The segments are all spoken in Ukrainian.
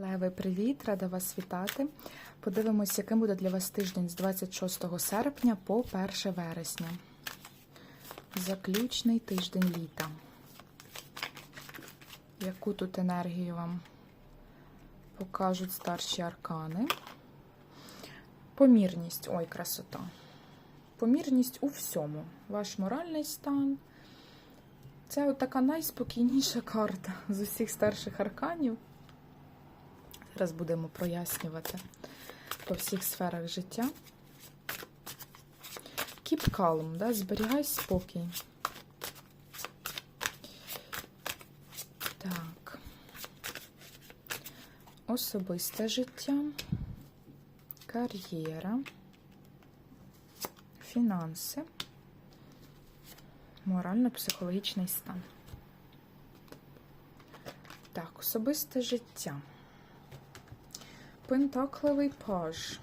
Леви, привіт! Рада вас вітати. Подивимось, яким буде для вас тиждень з 26 серпня по 1 вересня. Заключний тиждень літа. Яку тут енергію вам покажуть старші аркани? Помірність, ой, красота. Помірність у всьому. Ваш моральний стан. Це от така найспокійніша карта з усіх старших арканів. Зараз будемо прояснювати по всіх сферах життя. Keep calm, да? зберігай спокій. Так. Особисте життя, кар'єра, фінанси, морально-психологічний стан. Так, особисте життя. Пентакливий паж.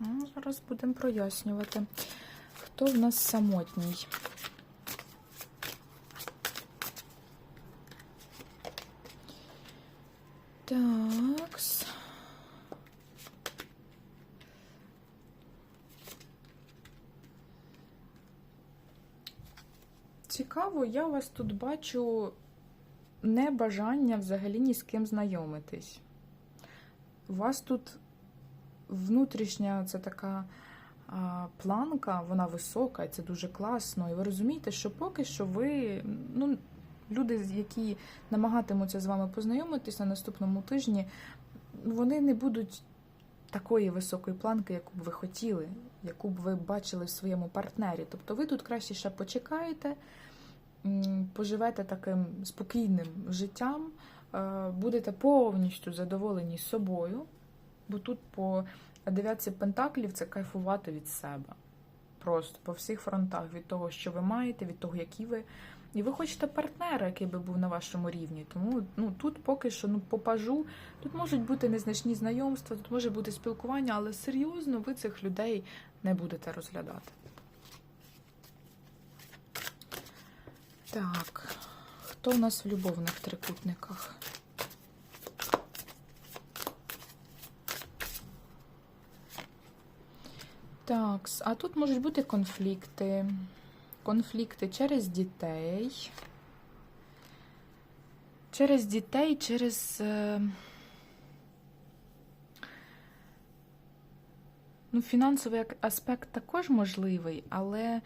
Ну, зараз будемо прояснювати, хто в нас самотній. Такс. Цікаво, я вас тут бачу небажання взагалі ні з ким знайомитись. У вас тут внутрішня це така планка, вона висока, і це дуже класно. І ви розумієте, що поки що ви, ну, люди, які намагатимуться з вами познайомитись на наступному тижні, вони не будуть такої високої планки, яку б ви хотіли, яку б ви бачили в своєму партнері. Тобто ви тут краще ще почекаєте, поживете таким спокійним життям будете повністю задоволені собою, бо тут по дев'ятці пентаклів це кайфувати від себе. Просто по всіх фронтах від того, що ви маєте, від того, які ви. І ви хочете партнера, який би був на вашому рівні. Тому ну, тут поки що ну, по пажу, тут можуть бути незначні знайомства, тут може бути спілкування, але серйозно ви цих людей не будете розглядати. Так. Хто у нас в любовних трикутниках? Так, а тут можуть бути конфлікти. Конфлікти через дітей. Через дітей, через. е, Ну, фінансовий аспект також можливий, але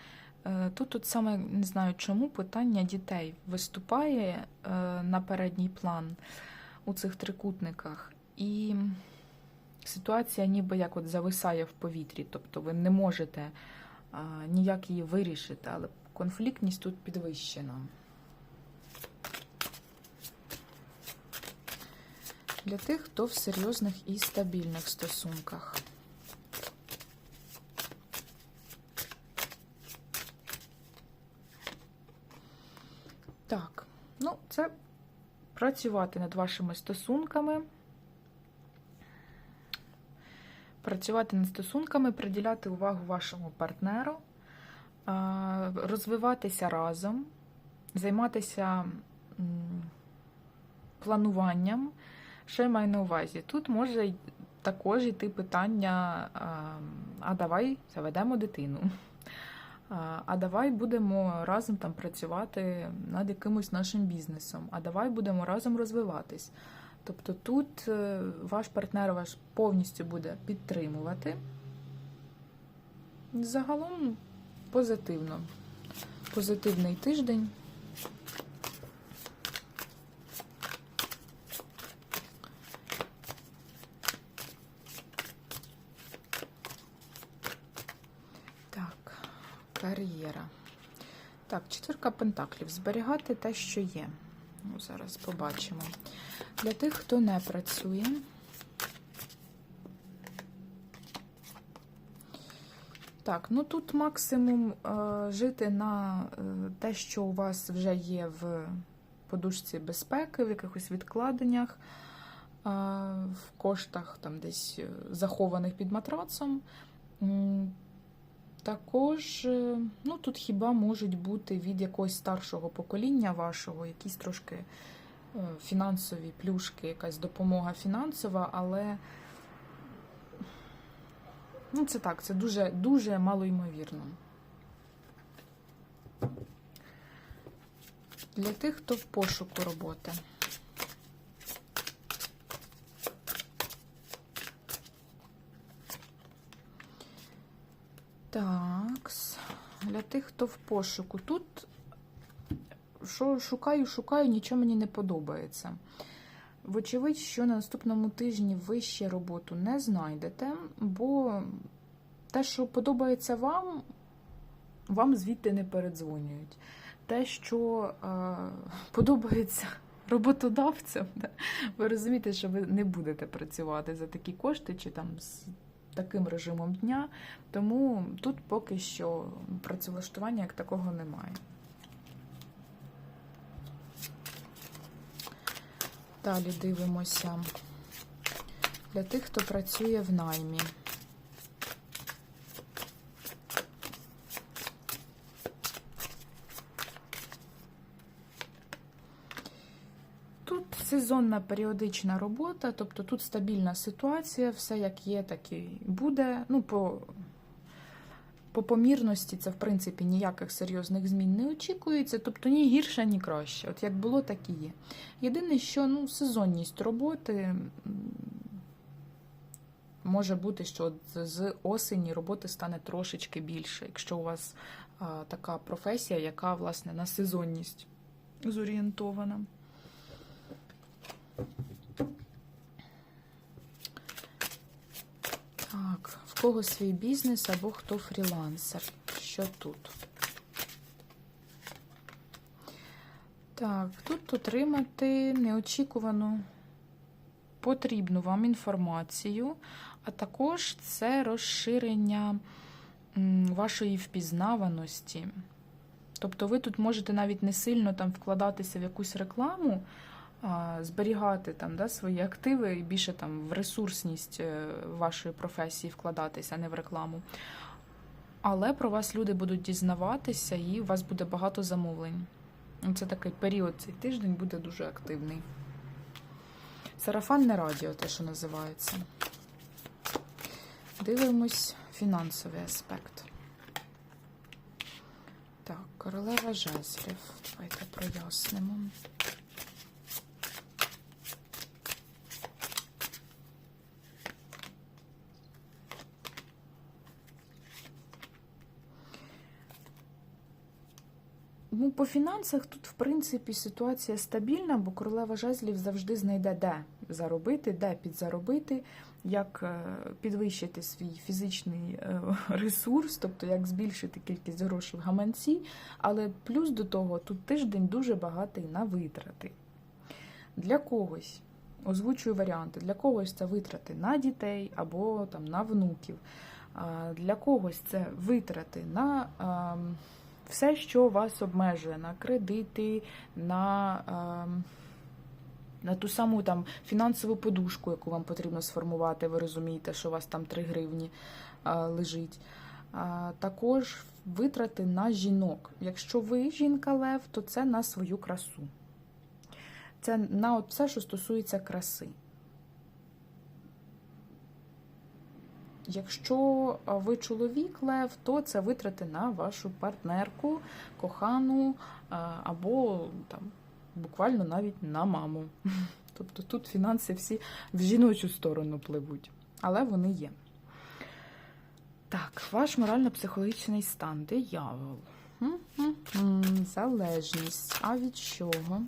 Тут от саме не знаю чому питання дітей виступає е, на передній план у цих трикутниках, і ситуація ніби як от зависає в повітрі, тобто ви не можете е, ніяк її вирішити, але конфліктність тут підвищена. Для тих, хто в серйозних і стабільних стосунках. Так, ну, це працювати над вашими стосунками. Працювати над стосунками, приділяти увагу вашому партнеру, розвиватися разом, займатися плануванням. Що я маю на увазі? Тут може також йти питання: а, давай заведемо дитину. А давай будемо разом там працювати над якимось нашим бізнесом, а давай будемо разом розвиватись. Тобто тут е, ваш партнер ваш повністю буде підтримувати. Загалом позитивно. Позитивний тиждень. Так, кар'єра. Так, четвірка пентаклів. Зберігати те, що є. Ну, зараз побачимо. Для тих, хто не працює. Так, ну тут максимум е, жити на е, те, що у вас вже є в подушці безпеки, в якихось відкладеннях, е, в коштах там десь е, захованих під матрацом. Також, е, ну тут хіба можуть бути від якогось старшого покоління вашого якісь трошки фінансові плюшки, якась допомога фінансова, але ну, це так, це дуже, дуже малоймовірно. Для тих, хто в пошуку роботи. Так, для тих, хто в пошуку. Тут що шукаю, шукаю, нічого мені не подобається. Вочевидь, що на наступному тижні ви ще роботу не знайдете, бо те, що подобається вам, вам звідти не передзвонюють. Те, що е, подобається роботодавцям, да, ви розумієте, що ви не будете працювати за такі кошти чи там таким режимом дня, тому тут поки що працевлаштування як такого немає. Далі дивимося для тих, хто працює в наймі. Тут сезонна періодична робота, тобто тут стабільна ситуація, все як є, так і буде. Ну, по, по помірності це, в принципі, ніяких серйозних змін не очікується, тобто ні гірше, ні краще. От як було, так і є. Єдине, що ну, сезонність роботи може бути, що з- осені роботи стане трошечки більше, якщо у вас а, така професія, яка власне на сезонність зорієнтована. Так, в кого свій бізнес або хто фрілансер? Що тут? Так, тут отримати неочікувану потрібну вам інформацію, а також це розширення вашої впізнаваності. Тобто ви тут можете навіть не сильно там вкладатися в якусь рекламу, зберігати там да, свої активи і більше там в ресурсність е, вашої професії вкладатися, а не в рекламу. Але про вас люди будуть дізнаватися, і у вас буде багато замовлень. Це такий період, цей тиждень буде дуже активний. Сарафанне радіо, те, що називається. Дивимось фінансовий аспект. Так, королева жезлів. Давайте прояснимо. По фінансах тут, в принципі, ситуація стабільна, бо королева жезлів завжди знайде, де заробити, де підзаробити, як е, підвищити свій фізичний е, ресурс, тобто як збільшити кількість грошей в гаманці. Але плюс до того, тут тиждень дуже багатий на витрати. Для когось, озвучую варіанти, для когось це витрати на дітей або там, на внуків. Для когось це витрати на. Все, що вас обмежує на кредити, на, ем, на ту саму там фінансову подушку, яку вам потрібно сформувати, ви розумієте, що у вас там 3 гривні а, лежить. Також витрати на жінок. Якщо ви жінка лев, то це на свою красу. Це на все, що стосується краси. Якщо ви чоловік лев, то це витрати на вашу партнерку, кохану або там буквально навіть на маму. Тобто тут фінанси всі в жіночу сторону пливуть, але вони є. Так, ваш морально-психологічний стан, диявол. Залежність. А від чого?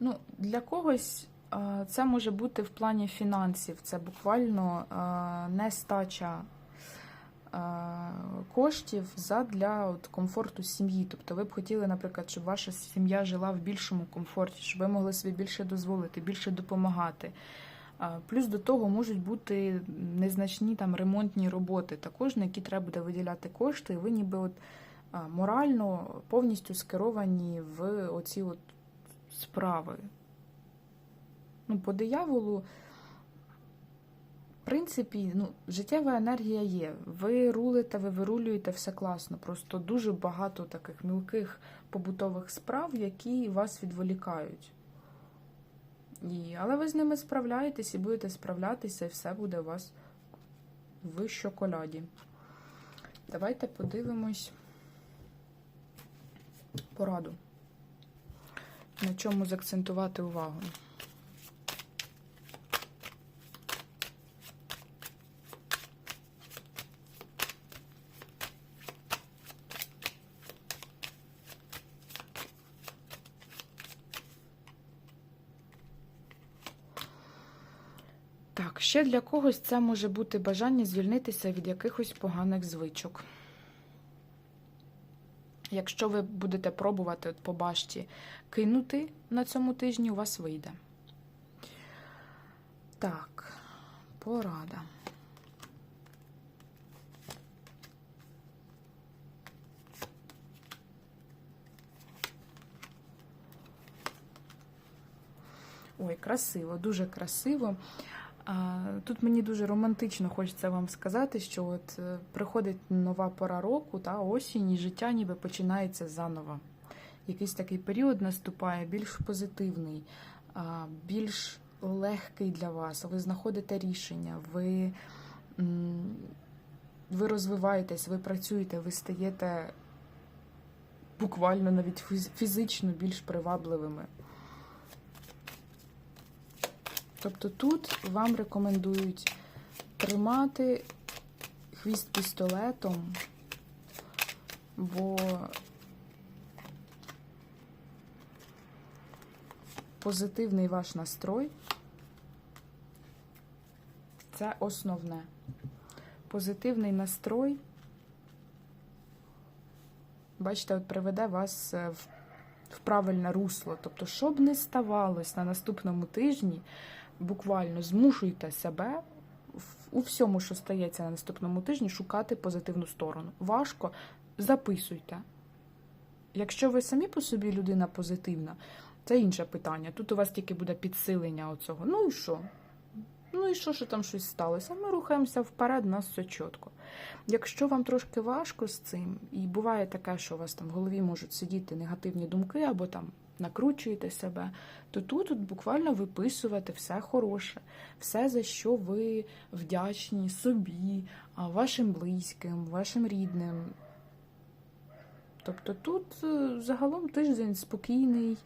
Ну, для когось це може бути в плані фінансів. Це буквально нестача коштів от, комфорту сім'ї. Тобто ви б хотіли, наприклад, щоб ваша сім'я жила в більшому комфорті, щоб ви могли собі більше дозволити, більше допомагати. Плюс до того можуть бути незначні там ремонтні роботи, також на які треба буде виділяти кошти, і ви ніби от морально повністю скеровані в оці от справи. Ну, по дияволу, в принципі, ну, життєва енергія є. Ви рулите, ви вирулюєте все класно. Просто дуже багато таких мілких побутових справ, які вас відволікають. І, але ви з ними справляєтесь і будете справлятися, і все буде у вас в шоколаді. Давайте подивимось пораду. На чому заакцентувати увагу. Так, ще для когось це може бути бажання звільнитися від якихось поганих звичок. Якщо ви будете пробувати от по башті кинути на цьому тижні, у вас вийде. Так, порада. Ой, красиво, дуже красиво. Тут мені дуже романтично хочеться вам сказати, що от е, приходить нова пора року, та осінь, і життя ніби починається заново. Якийсь такий період наступає, більш позитивний, більш легкий для вас. Ви знаходите рішення, ви, ви розвиваєтесь, ви працюєте, ви стаєте буквально навіть фіз- фізично більш привабливими. Тобто тут вам рекомендують тримати хвіст пістолетом, бо позитивний ваш настрой це основне. Позитивний настрой, бачите, от приведе вас е, в, правильне русло. Тобто, що б не ставалось на наступному тижні, буквально змушуйте себе у всьому, що стається на наступному тижні, шукати позитивну сторону. Важко записуйте. Якщо ви самі по собі людина позитивна, це інше питання. Тут у вас тільки буде підсилення оцього. Ну і що? Ну і що, що там щось сталося? Ми рухаємося вперед, у нас все чітко. Якщо вам трошки важко з цим, і буває таке, що у вас там в голові можуть сидіти негативні думки, або там накручуєте себе, то тут от буквально виписувати все хороше, все, за що ви вдячні собі, вашим близьким, вашим рідним. Тобто тут е, загалом тиждень спокійний,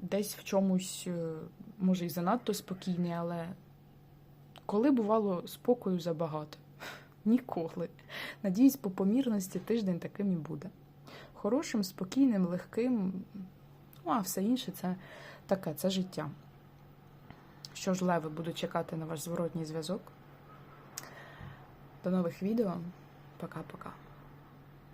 десь в чомусь, е, може, і занадто спокійний, але коли бувало спокою забагато? Ніколи. Надіюсь, по помірності тиждень таким і буде. Хорошим, спокійним, легким. Ну, а все інше це таке, це життя. Що ж, леви, буду чекати на ваш зворотній зв'язок. До нових відео. Пока-пока.